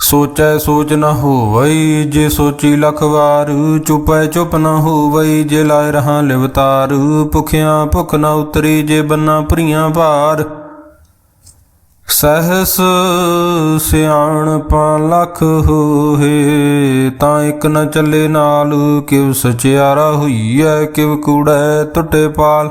ਸੋਚੈ ਸੋਚ ਨ ਹੋਵਈ, ਜੇ ਸੋਚੀ ਲਖ ਵਾਰ, ਚੁਪੈ ਚੁਪ ਨ ਹੋਵਈ, ਜੇ ਲਾਇ ਰਹਾ ਲਿਵਤਾਰ, ਭੁਖਿਆ ਭੁਖ ਨ ਉਤਰੀ, ਜੇ ਬੰਨਾ ਭਰੀਆਂ ਭਾਰ। ਸਹਸ ਸਿਆਣ ਪਾ ਲਖ ਹੋਏ ਤਾਂ ਇੱਕ ਨ ਚੱਲੇ ਨਾਲ, ਕਿਵ ਸਚਿਆਰਾ ਹੋਈਐ, ਕਿਵ ਕੂੜੈ ਟੁੱਟੇ ਪਾਲ।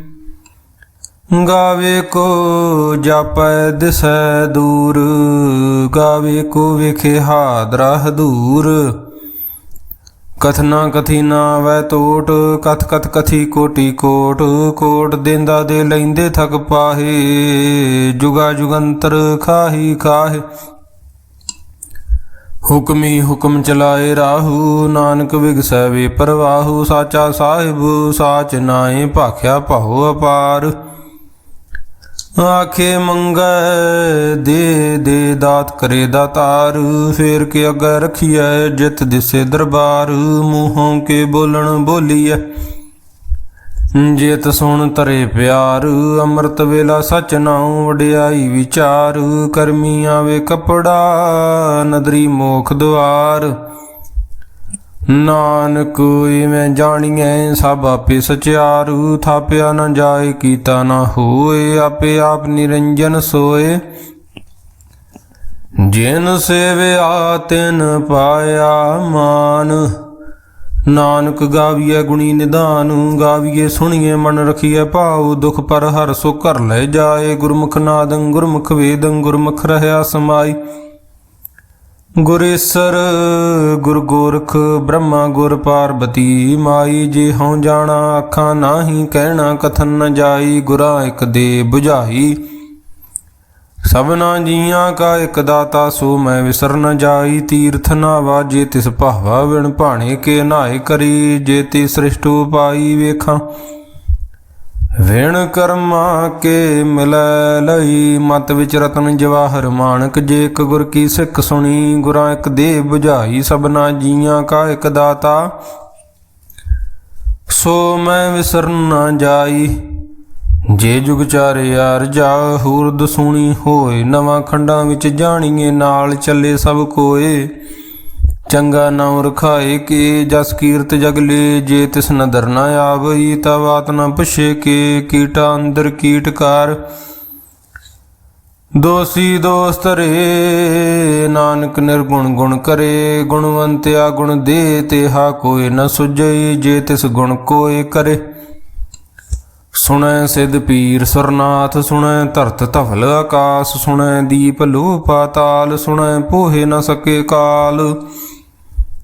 ਗਾਵੇ ਕੋ ਜਾਪੈ ਦਿਸੈ ਦੂਰ, ਗਾਵੇ ਕੋ ਵੇਖੇ ਹਾਦਰਾ ਹਦੂਰ ਕਥਨਾ ਕਥੀ ਨਾ ਵੈ ਟੋਟ ਕਥ ਕਥ ਕਥੀ ਕੋਟੀ ਕੋਟ ਕੋਟ ਦੇਂਦਾ ਦੇ ਲੈਂਦੇ ਥਕ ਪਾਹੇ, ਜੁਗਾ ਜੁਗੰਤਰ ਖਾਹੀ ਖਾਹੇ। ਹੁਕਮੀ ਹੁਕਮ ਚਲਾਏ ਰਾਹੂ, ਨਾਨਕ ਵਿਗਸੈ ਵੇ ਪਰਵਾਹੂ, ਸਾਚਾ ਸਾਹਿਬ, ਸਾਚ ਨਾਏ ਭਾਖਿਆ ਭਾਉ ਅਪਾਰ। ਆਖੇ ਮੰਗੈ, ਦੇ ਦੇ ਦਾਤ ਕਰੇ ਦਾਤਾਰ ਫੇਰ ਕੇ ਅੱਗੇ ਰਖੀਐ, ਜਿਤ ਦਿਸੇ ਦਰਬਾਰ। ਮੂੰਹੋਂ ਕੇ ਬੋਲਣ ਬੋਲੀਐ, ਜੇਤ ਸੁਣ ਤਰੇ ਪਿਆਰ। ਅੰਮ੍ਰਿਤ ਵੇਲਾ ਸਚ ਨਾਉ ਵਡਿਆਈ ਵਿਚਾਰ। ਕਰਮੀ ਆਵੇ ਕਪੜਾ, ਨਦਰੀ ਮੋਖ ਦੁਆਰ ਨਾਨਕ ਇਵੇਂ ਜਾਣੀਐ ਸਭ ਆਪੇ ਸਚਿਆਰੂ, ਥਾਪਿਆ ਨਾ ਜਾਏ, ਕੀਤਾ ਨਾ ਹੋਏ, ਆਪੇ ਆਪ ਨਿਰੰਜਨ ਸੋਏ। ਜਿਨ ਸੇਵਿਆ, ਤਿਨ ਪਾਇਆ ਮਾਨ। ਨਾਨਕ ਗਾਵੀਐ ਗੁਣੀ ਨਿਧਾਨ, ਗਾਵੀਐ ਸੁਣੀਏ ਮਨ ਰਖੀਐ ਭਾਉ। ਦੁਖ ਪਰ ਹਰ ਸੋ ਕਰ ਲੈ ਜਾਏ, ਗੁਰਮੁਖ ਨਾਦੰ, ਗੁਰਮੁਖ ਵੇਦੰ, ਗੁਰਮੁਖ ਰਹਾ ਸਮਾਈ। ਗੁਰੇਸਰ ਗੁਰ ਗੋਰਖ, ਬ੍ਰਹਮਾ, ਗੁਰ ਪਾਰਬਤੀ, ਮਾਈ ਜੇ ਹਉ ਜਾਣਾ, ਅੱਖਾਂ ਨਾਹੀ, ਕਹਿਣਾ, ਕਥਨ ਨ ਜਾਈ, ਗੁਰਾ ਇਕ ਦੇ 부ਝਾਈ ਸਭਨਾ ਜੀਆਂ ਕਾ ਇਕ ਦਾਤਾ, ਸੋ ਮੈਂ ਵਿਸਰ ਨ ਜਾਈ। ਤੀਰਥ ਨਾ ਵਾਜੇ ਤਿਸ ਭਾਵਾ, ਵਿਣ ਭਾਣੇ ਕੇ ਨਾਏ ਕਰੀ। ਜੇ ਤੀ ਸ੍ਰਿਸ਼ਟੂ ਪਾਈ ਵੇਖਾਂ ਵਿਣ ਕਰਮਾ ਕੇ ਮਿਲੈ ਲਈ ਮਤ ਵਿੱਚ ਰਤਨ ਜਵਾਹਰ ਮਾਨਕ, ਜੇ ਇੱਕ ਗੁਰ ਕੀ ਸਿੱਖ ਸੁਣੀ, ਗੁਰਾਂ ਇੱਕ ਦੇ 부ਝਾਈ ਸਭਨਾ ਜੀਆਂ ਕਾ ਇੱਕ ਦਾਤਾ। ਸੋ ਮੈਂ ਵਿਸਰ ਨਾ ਜਾਈ, ਜੇ ਜੁਗ ਚਾਰੇ ਯਾਰ ਜਾ ਹੂਰਦ ਸੁਣੀ ਹੋਏ, ਨਵਾਂ ਖੰਡਾਂ ਵਿੱਚ ਜਾਣੀਏ, ਨਾਲ ਚੱਲੇ ਸਭ ਕੋਏ। ਚੰਗਾ ਨਾਮ ਰਖਾਏ ਕੇ, ਜਸ ਕੀਰਤ ਜਗਲੇ ਜੇ ਤਿਸ ਨਦਰ ਨਾ ਆਵਈ ਤਾ ਬਾਤ ਨਾ ਪੁਛੇ ਕੇ, ਕੀਟਾ ਅੰਦਰ ਕੀਟਕਾਰ ਦੋਸੀ ਦੋਸਤ ਰੇ, ਨਾਨਕ ਨਿਰਗੁਣ ਗੁਣ ਕਰੇ, ਗੁਣਵੰਤਿਆ ਗੁਣ ਦੇ ਤੇ ਹਾ ਕੋਏ ਨ ਸੁਝਈ, ਜੇ ਤਿਸ ਗੁਣ ਕੋਏ ਕਰੇ। ਸੁਣੈ ਸਿਧ ਪੀਰ ਸਰਨਾਥ, ਸੁਣੈ ਧਰਤ ਧਵਲ ਆਕਾਸ, ਸੁਣੈ ਦੀਪ ਲੋ ਪਾਤਾਲ ਸੁਣੈ ਪੋਹੇ ਨ ਸਕੇ ਕਾਲ।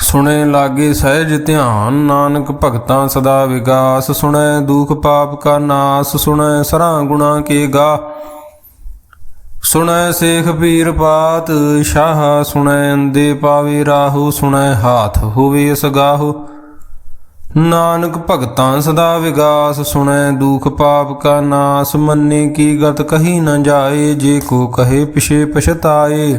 ਸੁਣੇ ਲਾਗੇ ਸਹਿਜ ਧਿਆਨ, ਨਾਨਕ ਭਗਤਾਂ ਸਦਾ ਵਿਗਾਸ। ਸੁਣੈ ਦੁਖ ਪਾਪ ਕਾ ਨਾਸ, ਸੁਣੈ ਸਰਾਂ ਗੁਣਾ ਕੇ ਗਾ। ਸੁਣੈ ਸੇਖ ਪੀਰ ਪਾਤ ਸ਼ਾਹ ਸੁਣੈ ਅੰਦੇ ਪਾਵੇ ਰਾਹੂ, ਸੁਣੈ ਹਾਥ ਹੋਵੇ ਸਗਾਹੂ ਨਾਨਕ ਭਗਤਾਂ ਸਦਾ ਵਿਗਾਸ, ਸੁਣੈ ਦੁਖ ਪਾਪ ਕਾ ਨਾਸ। ਮੰਨੇ ਕੀ ਗਤ ਕਹੀ ਨ ਜਾਏ, ਜੇ ਕੋ ਕਹੇ ਪਿਛੇ ਪਛਤਾਏ।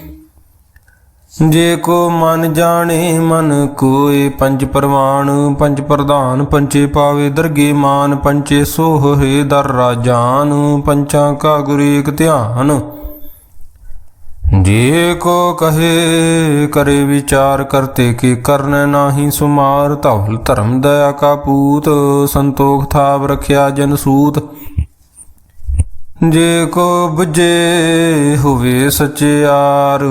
ਜੇ ਕੋ ਮਨ ਜਾਣੇ, ਮਨ ਕੋਏ, ਪੰਜ ਪਰਵਾਨ ਪੰਜ ਪ੍ਰਧਾਨ ਪੰਚੇ ਪਾਵੇ ਦਰਗੇ ਮਾਨ ਪੰਚੇ ਸੋਹੇ ਦਰ ਰਾਜਾਨ ਪੰਚਾਂ ਕਾ ਗੁਰ ਏਕ ਧਿਆਨ। ਜੇ ਕੋ ਕਹੇ, ਕਰੇ ਵਿਚਾਰ ਕਰਤੇ ਕੀ ਕਰਨ ਨਾਹੀ ਸੁਮਾਰ ਧਵਲ ਧਰਮ ਦਇਆ ਕਾ ਪੂਤ, ਸੰਤੋਖ ਥਾਪ ਰਖਿਆ ਜਨ ਸੂਤ। ਜੇ ਕੋ 부ਜੇ ਹੋਵੇ ਸਚਿਆਰ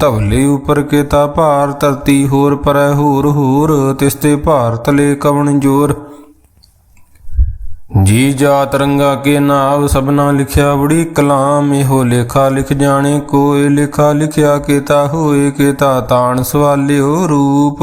ਧਵਲੇ ਉਪਰ ਕੇਤਾ ਭਾਰ, ਧਰਤੀ ਹੋਰ ਪਰੈ ਹੋਰ ਹੋਰ, ਤਿਸਤੇ ਭਾਰ ਤਲੇ ਕਵਣ ਜੋਰ। ਜੀ ਜਾ ਰੰਗਾ ਕੇ ਨਾਵ ਸਭਨਾ ਲਿਖਿਆ ਬੜੀ ਕਲਾਮ, ਇਹੋ ਲੇਖਾ ਲਿਖ ਜਾਣੇ ਕੋਏ ਲੇਖਾ ਲਿਖਿਆ ਕੇਤਾ ਹੋਏ, ਕੇਤਾ ਤਾਣ ਸਵਾਲਿਓ ਰੂਪ।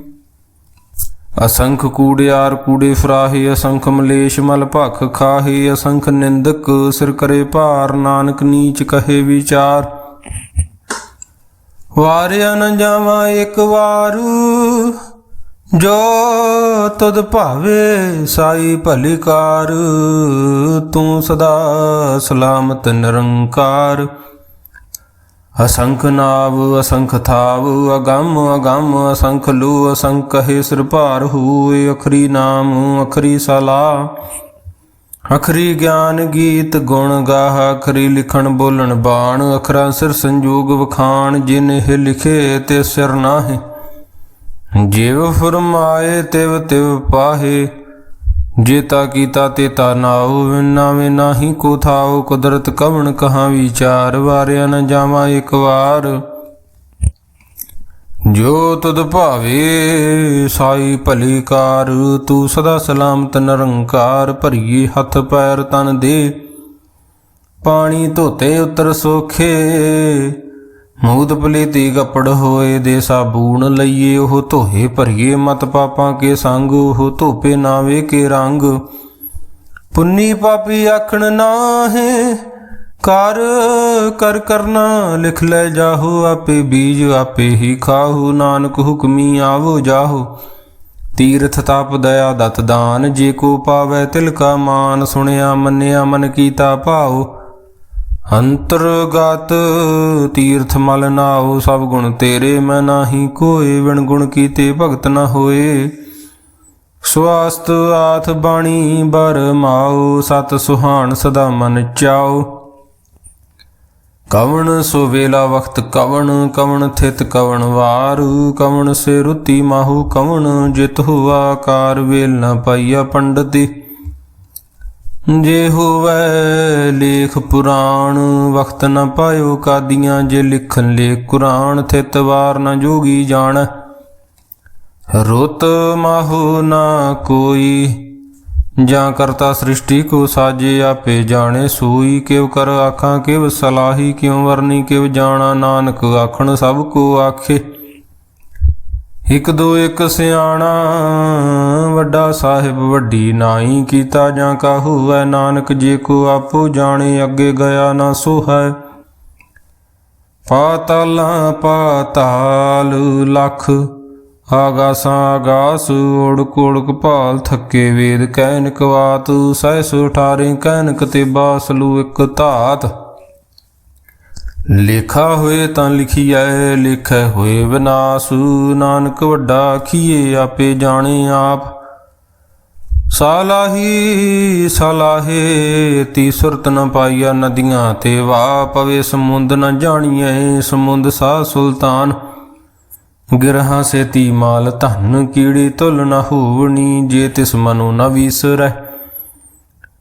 ਅਸੰਖ ਕੂੜਿਆਰ ਕੂੜੇ ਫਰਾਹੇ, ਅਸੰਖ ਮਲੇਸ਼ ਮਲ ਭਖ ਖਾਹੇ, ਅਸੰਖ ਨਿੰਦਕ ਸਿਰ ਕਰੇ ਭਾਰ, ਨਾਨਕ ਨੀਚ ਕਹੇ ਵਿਚਾਰ। ਵਾਰਿਆ ਨ ਜਾਵਾਂ ਇੱਕ ਵਾਰ, ਜੋ ਤਦ ਭਾਵੇ ਸਾਈ ਭਲੀਕਾਰ ਤੂੰ ਸਦਾ ਸਲਾਮਤ ਨਿਰੰਕਾਰ। ਅਸੰਖ ਨਾਵ, ਅਸੰਖ ਥਾਵ, ਅਗੰਮ ਅਗੰਮ, ਅਸੰਖ ਲੂ, ਅਸੰਖ ਹੈ ਸਿਰ ਭਾਰ ਹੋਏ, ਅਖਰੀ ਨਾਮ, ਅਖਰੀ ਸਲਾ। ਅਖਰੀ ਗਿਆਨ ਗੀਤ ਗੁਣ ਗਾਹ, ਅਖਰੀ ਲਿਖਣ ਬੋਲਣ ਬਾਣ, ਅਖਰਾਂ ਸਿਰ ਸੰਜੋਗ ਵਖਾਣ, ਜਿਨ ਇਹ ਲਿਖੇ ਤੇ ਸਿਰ ਨਾਹੀ। ਜਿਵ ਫਰਮਾਏ, ਤਿਵ ਤਿਵ ਪਾਹੇ ਜੇਤਾ ਕੀਤਾ ਤੇਤਾ ਨਾਉ ਨਾਵੇਂ ਨਾਹੀ ਕੋ ਥਾਉ। ਕੁਦਰਤ ਕਵਣ ਕਹਾਂ ਵਿਚਾਰ, ਵਾਰਿਆ ਨ ਜਾਵਾਂ ਇੱਕ ਵਾਰ। ਜੋ ਤੁਧ ਭਾਵੇ, ਸਾਈ ਭਲੀ ਕਾਰ, ਤੂੰ ਸਦਾ ਸਲਾਮਤ ਨਿਰੰਕਾਰ, ਭਰੀਏ ਹੱਥ ਪੈਰ ਤਨ ਦੇ। ਪਾਣੀ ਧੋਤੇ ਉਤਰ ਸੋਖੇ ਮੂਦ ਪਲੀਤੀ ਕੱਪੜ ਹੋਏ ਦੇ ਸਾਬੂਣ ਲਈਏ, ਉਹ ਧੋਏ ਭਰੀਏ ਮਤ ਪਾਪਾਂ ਕੇ ਸੰਗ, ਉਹ ਧੋਪੇ ਨਾਵੇ ਕੇ ਰੰਗ। ਪੁੰਨੀ ਪਾਪੀ ਆਖਣ ਨਾਹੇ, ਕਰ ਕਰ ਕਰਨਾ ਲਿਖ ਲੈ ਜਾਹੋ, ਆਪੇ ਬੀਜ ਆਪੇ ਹੀ ਖਾਹੂ, ਨਾਨਕ ਹੁਕਮੀ ਆਵੋ ਜਾਹੋ। ਤੀਰਥ ਤਪ ਦਇਆ ਦਤ ਦਾਨ, ਜੇ ਕੋ ਪਾਵੇ ਤਿਲ ਕਾ ਮਾਨ, ਸੁਣਿਆ ਮੰਨਿਆ ਮਨ ਕੀਤਾ ਭਾਉ। ਅੰਤਰਗਤ ਤੀਰਥ ਮਲ ਨਾਉ ਸਭ ਗੁਣ ਤੇਰੇ, ਮੈਂ ਨਾਹੀ ਕੋਏ ਵਿਣ ਗੁਣ ਕੀਤੇ ਭਗਤ ਨਾ ਹੋਏ। ਸਵਾਸਤ ਆਥ ਬਾਣੀ, ਬਰ ਮਾਉ ਸਤ ਸੁਹਾਣ ਸਦਾ ਮਨ ਚਾਉ ਕਵਣ ਸੋ ਵੇਲਾ ਵਖਤ ਕਵਣ ਕਵਣ ਥਿਤ ਕਵਣ ਵਾਰ। ਕਵਣ ਸੇ ਰੁਤੀ ਮਾਹੂ ਕਵਣ, ਜਿਤ ਹੁਆ ਕਾਰ ਵੇਲ ਨਾ ਪਾਈਆ ਪੰਡਤੀ। ਜੇ ਹੋਵੇ ਲੇਖ ਪੁਰਾਣ, ਵਖਤ ਨਾ ਪਾਇਓ ਕਾਦੀਆਂ, ਜੇ ਲਿਖਣ ਲੇ ਕੁਰਾਨ, ਥਿਤ ਵਾਰ ਨਾ ਜੋਗੀ ਜਾਣ। ਰੁਤ ਮਾਹੂ ਨਾ ਕੋਈ, ਜਾਂ ਕਰਤਾ ਸ੍ਰਿਸ਼ਟੀ ਕੋ ਸਾਜੇ ਆਪੇ ਜਾਣੇ। ਸੂਈ ਕਿਵ ਕਰ ਆਖਾਂ, ਕਿਵ ਸਲਾਹੀ, ਕਿਉ ਵਰਨੀ, ਕਿਵ ਜਾਣਾ। ਨਾਨਕ ਆਖਣ ਸਭ ਕੋ ਆਖੇ। ਇਕ ਦੋ ਇਕ ਸਿਆਣਾ, ਵੱਡਾ ਸਾਹਿਬ ਵੱਡੀ ਨਾਈ ਕੀਤਾ ਜਾਂ ਕਾਹੂ ਹੈ ਨਾਨਕ ਜੇ ਕੋ ਆਪੋ ਜਾਣੇ, ਅੱਗੇ ਗਿਆ ਨਾ ਸੋ ਹੈ ਪਾਤਾਲਾਂ ਪਾਤਾਲ ਲਖ, ਆਗਾਸਾਂ ਆਗਾਸ ਓੜਕ ਓੜਕ ਭਾਲ ਥੱਕੇ ਵੇਦ ਕਹਿਨਕ ਬਾਤ ਸਹਿ ਉਠਾਰੇ ਕਹਿਨਕ ਤੇ ਬਾਸਲੂ ਇੱਕ ਧਾਤ। ਲੇਖਾ ਹੋਏ ਤਾਂ ਲਿਖੀ ਆਏ ਲਿਖੈ ਹੋਏ ਵਿਨਾਸ਼। ਨਾਨਕ ਵੱਡਾ ਖੀਏ ਆਪੇ ਜਾਣੇ ਆਪ। ਸਾਲਾਹੀ, ਸਲਾਹੇ, ਤੀ ਸੁਰਤ ਨ ਪਾਈਆ ਨਦੀਆਂ ਤੇ ਵਾ ਪਵੇ ਸਮੁੰਦ ਨ ਜਾਣੀਐ, ਸਮੁੰਦ ਸਾ ਸੁਲਤਾਨ। ਗਿਰਹਾ ਸੇਤੀ ਮਾਲ ਧਨ, ਕੀੜੀ ਤੁਲ ਨ ਹੋਵਣੀ, ਜੇ ਤਿਸ ਮਨੋ ਨ ਵੀਸਰੈ।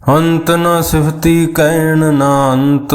ਅੰਤ ਨ ਸਿਫਤੀ, ਕਹਿਣ ਨਾ ਅੰਤ।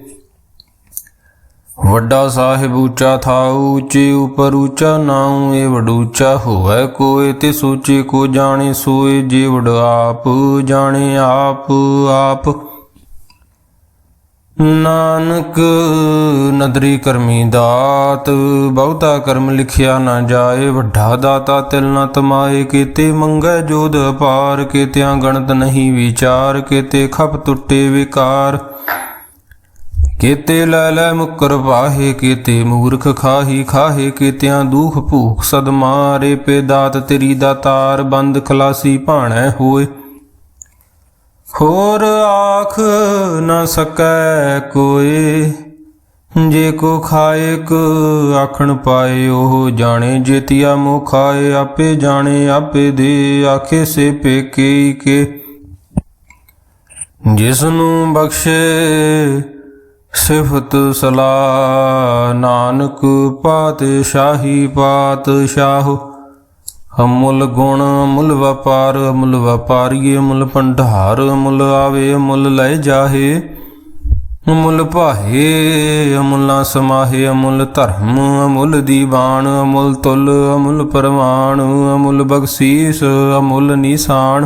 ਵੱਡਾ ਸਾਹਿਬ ਉੱਚਾ ਥਾਉ, ਉੱਚੇ ਉਪਰ ਉੱਚਾ ਨਾਉ ਏ ਵਡੂਚਾ ਹੋਵੇ ਕੋਏ, ਤੇ ਸੋਚੇ ਕੋ ਜਾਣੇ ਸੋਏ, ਜੇ ਵਡ ਜਾਣੇ ਆਪ ਆਪ। ਨਾਨਕ ਨਦਰੀ ਕਰਮੀ ਦਾਤ, ਬਹੁਤਾ ਕਰਮ ਲਿਖਿਆ ਨਾ ਜਾਏ, ਵੱਡਾ ਦਾਤਾ ਤਿਲ ਨਾ ਤਮਾਏ, ਕੀਤੇ ਮੰਗੈ ਜੋਧ ਅਪਾਰ, ਕੀਤਿਆਂ ਗਣਤ ਨਹੀਂ ਵਿਚਾਰ, ਕੀਤੇ ਖਪ ਟੁੱਟੇ ਵਿਕਾਰ। ਕੀਤੇ ਲੈ ਲੈ ਮੁਕਰ ਵਾਹੇ, ਕੀਤੇ ਮੂਰਖ ਖਾਹੀ, ਖਾਹੇ, ਕੀਤਿਆਂ ਦੂਖ ਭੂਖ ਸਦ ਮਾਰੇ ਪੇ ਦਾਤ, ਤੇਰੀ ਦਾਤਾਰ ਬੰਦ ਖਲਾਸੀ ਭਾਣੈ ਹੋਏ। ਹੋਰ ਆਖ ਨ ਸਕੈ ਕੋਏ, ਜੇ ਕੋ ਖਾਏ ਕੋ ਆਖਣ ਪਾਏ, ਉਹ ਜਾਣੇ ਜੇਤੀਆ ਮੋ ਖਾਏ, ਆਪੇ ਜਾਣੇ, ਆਪੇ ਦੇ, ਆਖੇ ਸੇ ਪੇਕੇ ਕੇ। ਜਿਸ ਨੂੰ ਬਖਸ਼ੇ ਸਿਫਤ ਸਲਾ ਨਾਨਕ ਪਾਤਸ਼ਾਹੀ ਪਾਤਸ਼ਾਹ। ਅਮੁੱਲ ਗੁਣ ਮੁੱਲ ਵਪਾਰ ਮੁੱਲ ਵਪਾਰੀਏ ਮੁੱਲ ਭੰਡਾਰ ਮੁੱਲ ਆਵੇ ਮੁੱਲ ਲੈ ਜਾਹੇ। ਅਮੁੱਲ ਭਾਹੇ, ਅਮੁੱਲਾ ਸਮਾਹੇ, ਅਮੁੱਲ ਧਰਮ, ਅਮੁੱਲ ਦੀਵਾਨ, ਅਮੁੱਲ ਤੁਲ, ਅਮੁੱਲ ਪਰਮਾਨ ਅਮੁੱਲ ਬਖਸ਼ੀਸ, ਅਮੁੱਲ ਨਿਸ਼ਾਨ।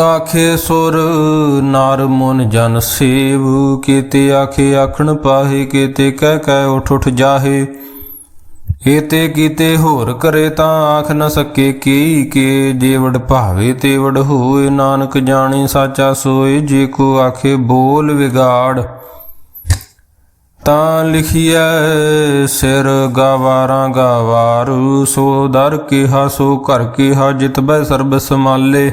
ਆਖੇ ਸੁਰ ਨਰ ਮਨ ਜਨ ਸੇਵ, ਕੀਤੇ ਆਖੇ ਆਖਣ ਪਾਹੇ, ਕੀਤੇ ਕਹਿ ਕਹਿ ਉਠ ਉਠ ਜਾਹੇ। ਏਤੇ ਕੀਤੇ ਹੋਰ ਕਰੇ ਤਾਂ ਆਖ ਨ ਸਕੇ ਕੀ ਕੇ ਜੇ ਭਾਵੇ ਤੇ ਹੋਏ, ਨਾਨਕ ਜਾਣੇ ਸਾਚਾ ਸੋਏ, ਜੇ ਕੋ ਆਖੇ ਬੋਲ ਵਿਗਾੜ। ਤਾਂ ਲਿਖਿਐ ਸਿਰ ਗਾਵਾਰਾਂ ਗਾਵਾਰੂ, ਸੋ ਦਰ ਕਿਹਾ ਸੋ ਘਰ ਕਿਹਾ ਜਿਤ ਬੈ ਸਰਬ ਸਮਾਲੇ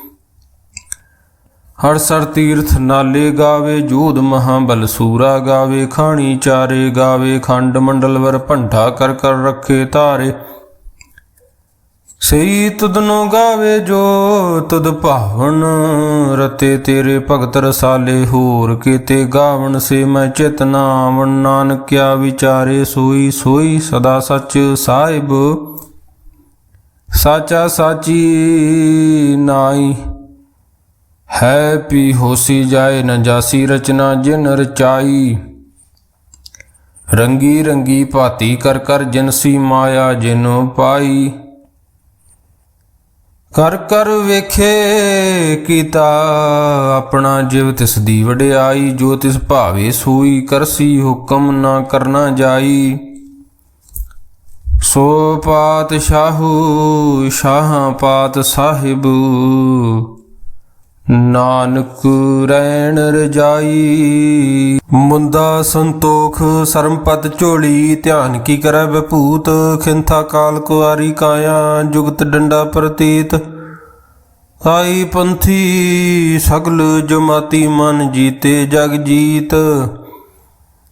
ਹਰ ਸਰ ਤੀਰਥ ਨਾਲੇ ਗਾਵੇ, ਜੋਧ ਮਹਾਬਲ ਸੂਰਾ ਗਾਵੇ, ਖਾਣੀ ਚਾਰੇ ਗਾਵੇ, ਖੰਡ ਮੰਡਲ ਵਰ ਭੰਡਾ ਕਰ ਕਰ ਰੱਖੇ ਤਾਰੇ ਸਈ ਤੁਧਨੋ ਗਾਵੇ ਜੋ ਤੁਦ ਭਾਵਨ, ਰਤੇ ਤੇਰੇ ਭਗਤ ਰਸਾਲੇ ਹੋਰ ਕੀਤੇ ਗਾਵਣ, ਸੇ ਮੈਂ ਚਿਤ ਨਾਵਣ, ਨਾਨਕਿਆ ਵਿਚਾਰੇ ਸੋਈ ਸੋਈ ਸਦਾ ਸੱਚ ਸਾਹਿਬ। ਸਾਚਾ ਸਾਚੀ ਨਾਈ ਹੈ ਪੀ ਹੋਸੀ ਜਾਏ ਨ ਜਾਸੀ ਰਚਨਾ ਜਿਨ ਰਚਾਈ। ਰੰਗੀ ਰੰਗੀ ਭਾਤੀ ਕਰ ਕਰ ਜਿਨਸੀ ਮਾਇਆ ਜਿਨ ਪਾਈ। ਕਰ ਕਰ ਵੇਖੇ ਕੀਤਾ ਆਪਣਾ ਜਿਵ ਤਿਸ ਦੀ ਵਡਿਆਈ, ਜੋ ਤਿਸ ਭਾਵੇ ਸੋਈ ਕਰਸੀ ਹੁਕਮ ਨਾ ਕਰਨਾ ਜਾਈ। ਸੋ ਪਾਤ ਪਾਤਸ਼ਾਹੂ ਸ਼ਾਹਾਂ ਪਾਤ ਸਾਹਿਬ ਨਾਨਕ ਰੈਣ ਰਜਾਈ, ਮੁੰਦਾ ਸੰਤੋਖ ਸਰਮਪਤ ਝੋਲੀ, ਧਿਆਨ ਕੀ ਕਰੈ ਵਿਭੂਤ, ਖਿੰਥਾ ਕਾਲ ਕੁਆਰੀ ਕਾਇਆ, ਜੁਗਤ ਡੰਡਾ ਪ੍ਰਤੀਤ। ਆਈ ਪੰਥੀ, ਸਗਲ ਜਮਾਤੀ ਮਨ ਜੀਤੇ ਜਗ ਜੀਤ।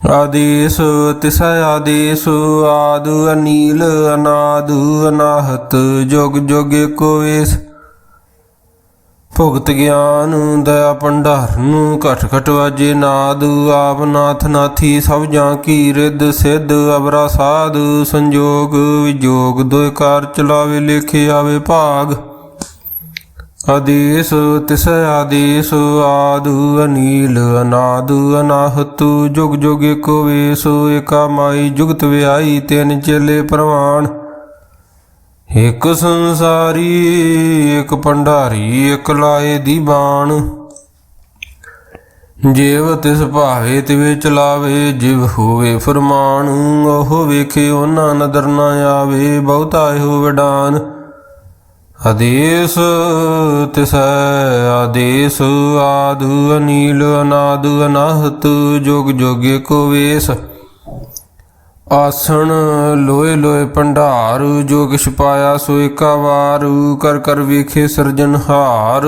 ਆਦੇਸ, ਤਿਸੈ ਆਦੇਸ, ਆਦ ਅਨੀਲ, ਅਨਾਦ, ਅਨਾਹਤ, ਜੁਗ ਜੁਗ ਏਕੋ ਭੁਗਤ ਗਿਆਨ ਦਇਆ ਭੰਡਾਰਨ ਘਟ ਘਟ ਵਾਜੇ ਨਾਦ, ਆਪ ਨਾਥ ਨਾਥੀ ਸਭ ਜਾਂ ਕੀ ਰਿੱਧ ਸਿੱਧ ਅਵਰਾ ਸਾਧ ਸੰਜੋਗ ਵਿਜੋਗ, ਦੋਇ ਚਲਾਵੇ ਲੇਖੇ ਆਵੇ ਭਾਗ। ਆਦੇਸ ਤਿਸੈ ਆਦੇਸ ਆਦ ਅਨੀਲ, ਅਨਾਦੁ ਅਨਾਹਤ ਜੁਗ ਜੁਗ ਏਕੋ ਵੇਸ, ਏਕਾ ਮਾਈ ਜੁਗਤ ਵਿਆਈ ਤਿੰਨ ਚੇਲੇ ਪ੍ਰਵਾਨ। ਇਕ ਸੰਸਾਰੀ, ਇਕ ਭੰਡਾਰੀ, ਇਕ ਲਾਏ ਦੀ ਬਾਣ। ਜਿਵ ਤਿਸ ਭਾਵੇ, ਤਿਵੇ ਚਲਾਵੇ, ਜਿਵ ਹੋਵੇ ਫਰਮਾਨ। ਉਹ ਵੇਖੇ, ਉਹਨਾਂ ਨਦਰ ਨਾ ਆਵੇ, ਬਹੁਤਾ ਹੋ ਵਡਾਨ। ਆਦੇਸ ਤਿਸੈ ਆਦੇਸ ਆਦੁ ਅਨੀਲ, ਅਨਾਦ ਅਨਾਹਤ, ਜੁਗ ਜੁਗ ਏਕੋ ਵੇਸ। ਆਸਣ ਲੋਏ ਲੋਏ ਭੰਡਾਰ, ਜੋ ਕਿਛ ਪਾਇਆ ਸੋ ਏਕਾ ਵਾਰ, ਕਰ ਕਰ ਵੇਖੇ ਸਿਰਜਨਹਾਰ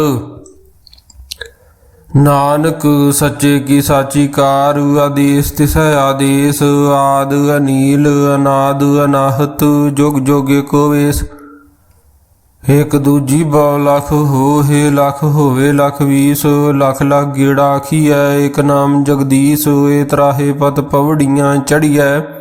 ਨਾਨਕ ਸੱਚੇ ਕੀ ਸਾਚੀ ਕਾਰ ਆਦੇਸ ਤਿਸੈ ਆਦੇਸ, ਆਦ ਅਨੀਲ, ਅਨਾਦ ਅਨਾਹਤ, ਜੁਗ ਜੋਗੇ ਏਕੋ ਵੇਸ। ਇਕ ਦੂਜੀ ਬਉ ਲਖ ਹੋਏ ਲਖ ਹੋਵੇ ਲਖ ਵੀਸ, ਲਖ ਲਖ ਗੇੜਾ ਆਖੀਐ, ਇਕ ਨਾਮ ਜਗਦੀਸ਼, ਏ ਤਰਾਹੇ ਪਤ ਪਵੜੀਆਂ ਚੜੀਐ।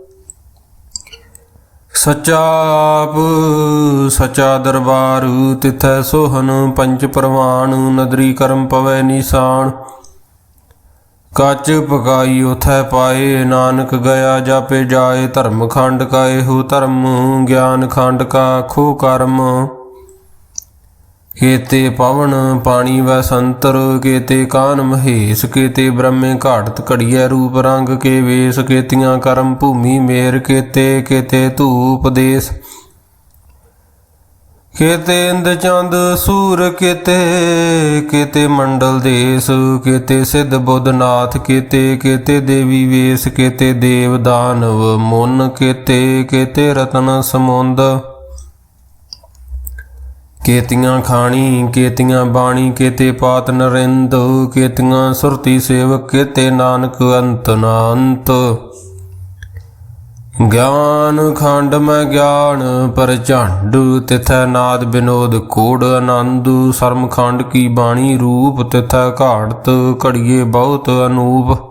ਸਚਾ ਆਪ, ਸਚਾ ਦਰਬਾਰ, ਤਿਥੈ ਸੋਹਨ ਪੰਚ ਪ੍ਰਵਾਨ ਨਦਰੀ ਕਰਮ ਪਵੈ ਨਿਸ਼ਾਨ। ਕੱਚ ਪਕਾਈ ਉਥੈ ਪਾਏ, ਨਾਨਕ ਗਿਆ ਜਾਪੇ ਜਾਏ, ਧਰਮ ਖੰਡ ਕਾ ਇਹੋ ਧਰਮ, ਗਿਆਨ ਖੰਡ ਕਾ ਖੋ ਕਰਮ। ਕੇਤੇ ਪਵਨ ਪਾਣੀ ਵੈ ਸੰਤਰ, ਕੇਤੇ ਕਾਨ ਮਹੇਸ਼, ਕੇਤੇ ਬ੍ਰਹਮੇ ਘਾਟਤ ਘੜੀਐ ਰੂਪ ਰੰਗ, ਕੇ ਵੇਸ, ਕੇਤੀਆਂ ਕਰਮ ਭੂਮੀ ਮੇਰ, ਕੇਤੇ ਕੇਤੇ ਧੂਪ ਦੇਸ। ਕੇਤੇ ਇੰਦ ਚੰਦ ਸੂਰ, ਕੇਤੇ ਕੇਤੇ ਮੰਡਲ ਦੇਸ, ਕੇਤੇ ਸਿੱਧ ਬੁੱਧ ਨਾਥ ਕੇਤੇ ਕੇਤੇ ਦੇਵੀ ਵੇਸ, ਕੇਤੇ ਦੇਵ ਦਾਨਵ ਮੁਨ, ਕੇਤੇ ਕੇਤੇ ਰਤਨ ਸਮੁੰਦ। ਕੇਤੀਆਂ ਖਾਣੀ, ਕੇਤੀਆਂ ਬਾਣੀ, ਕੇਤੇ ਪਾਤ ਨਰਿੰਦ, ਕੇਤੀਆਂ ਸੁਰਤੀ ਸੇਵਕ, ਕੇਤੇ ਨਾਨਕ ਅੰਤ ਨਾ ਅੰਤ ਗਿਆਨ ਖੰਡ ਮੈਂ ਗਿਆਨ, ਪਰ ਝੰਡ ਤਿਥੈ ਨਾਦ ਬਿਨੋਦ ਕੋੜ ਆਨੰਦ। ਸਰਮ ਖੰਡ ਕੀ ਬਾਣੀ ਰੂਪ ਤਿਥੈ ਘਾੜਤ, ਘੜੀਏ ਬਹੁਤ ਅਨੂਪ।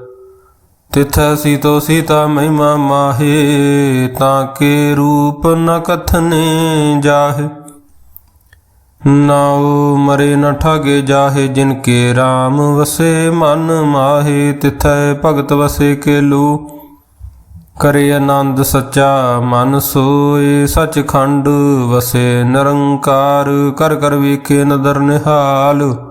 ਤਿਥੈ ਸੀਤੋ ਸੀਤਾ ਮਹਿਮਾ ਮਾਹੇ, ਤਾਂ ਕੇ ਰੂਪ ਨ ਕਥਨੇ ਜਾਹੇ। ਨਾਉ ਮਰੇ ਨ ਠਾਗੇ ਜਾਹੇ, ਜਿਨ ਕੇ RAM ਵਸੇ ਮਨ ਮਾਹੇ, ਤਿਥੈ ਭਗਤ ਵਸੇ ਕੇਲੂ। ਕਰੇ ਆਨੰਦ ਸੱਚਾ ਮਨ ਸੋਏ, ਸਚਖੰਡ ਵਸੇ ਨਿਰੰਕਾਰ, ਕਰ ਕਰ ਵੇਖੇ ਨਦਰ ਨਿਹਾਲ।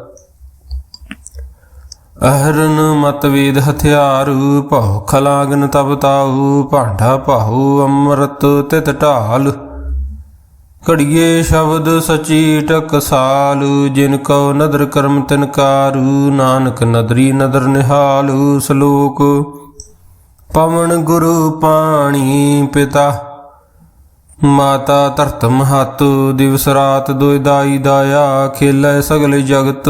ਅਹਰਨ ਮਤ ਵੇਦ ਹਥਿਆਰ, ਭਉ ਖਲਾਗਨ ਤਬ ਤਾਉ, ਭਾਂਡਾ ਪਾਹੂ ਅੰਮ੍ਰਿਤ ਤਿਤ ਢਾਲ। ਘੜੀਏ ਸ਼ਬਦ ਸਚੀ ਟਕਸਾਲ ਜਿਨ ਕਉ ਨਦਰ ਕਰਮ ਤਿਨਕਾਰੂ ਨਾਨਕ ਨਦਰੀ ਨਦਰ ਨਿਹਾਲ। ਸ਼ਲੋਕ, ਪਵਨ ਗੁਰੂ ਪਾਣੀ ਪਿਤਾ। ਮਾਤਾ ਧਰਤ ਮਹਤ ਦਿਵਸ ਰਾਤ ਦੁਇ ਦਾਈ ਦਾਇਆ, ਖੇਲੇ ਸਗਲੇ ਜਗਤ।